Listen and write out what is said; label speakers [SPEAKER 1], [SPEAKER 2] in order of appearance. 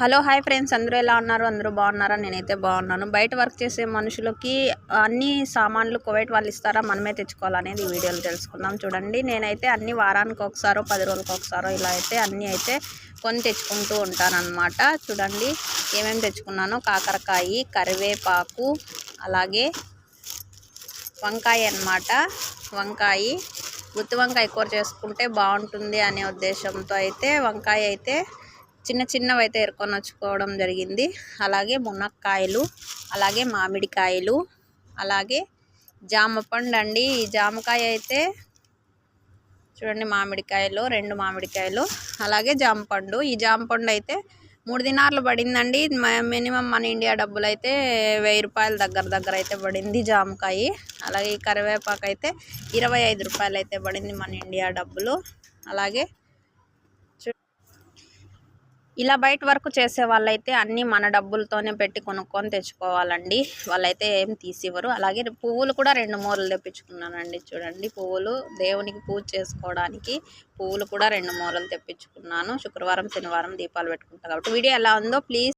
[SPEAKER 1] Hello hi friends. అందరూ ఎలా ఉన్నారు? అందరూ బాగున్నారా? నేనైతే బాగున్నాను. బయట వర్క్ చేసే మనుషులకి అన్ని సామాన్లు కువైట్ వాళ్ళు ఇస్తారా? మనమే తెచ్చుకోవాలనేది ఈ వీడియోలో తెలుసుకుందాం. చూడండి నేనైతే అన్ని వారానికి ఒకసారో పది రోజులకు ఒకసారో ఇలా అయితే అన్నీ అయితే కొని తెచ్చుకుంటూ ఉంటానన్నమాట. చూడండి ఏమేమి తెచ్చుకున్నానో? కాకరకాయ కరివేపాకు అలాగే వంకాయ అన్నమాట. వంకాయ గుత్తి వంకాయ కూర చేసుకుంటే బాగుంటుంది అనే ఉద్దేశంతో అయితే వంకాయ అయితే చిన్న చిన్నవి అయితే ఎరుకొని వచ్చుకోవడం జరిగింది. అలాగే మునక్కాయలు అలాగే మామిడికాయలు అలాగే జామ పండు అండి. ఈ జామకాయ అయితే చూడండి మామిడికాయలు రెండు మామిడికాయలు అలాగే జామ పండు ఈ జామ పండు అయితే మూడు దినార్లు పడిందండి. మినిమం మన ఇండియా డబ్బులు అయితే వెయ్యి రూపాయల దగ్గర దగ్గర అయితే పడింది జామకాయ. అలాగే ఈ కరివేపాకు అయితే ఇరవై ఐదు రూపాయలు అయితే పడింది మన ఇండియా డబ్బులు. అలాగే ఇలా బయట వర్క్ చేసే వాళ్ళైతే అన్నీ మన డబ్బులతోనే పెట్టి కొనుక్కొని తెచ్చుకోవాలండి. వాళ్ళైతే ఏం తీసివ్వరు. అలాగే పువ్వులు కూడా రెండు మూరలు తెప్పించుకున్నానండి. చూడండి పువ్వులు దేవునికి పూజ చేసుకోవడానికి పువ్వులు కూడా రెండు మూరలు తెప్పించుకున్నాను. శుక్రవారం శనివారం దీపాలు పెట్టుకుంటాను కాబట్టి వీడియో ఎలా ఉందో ప్లీజ్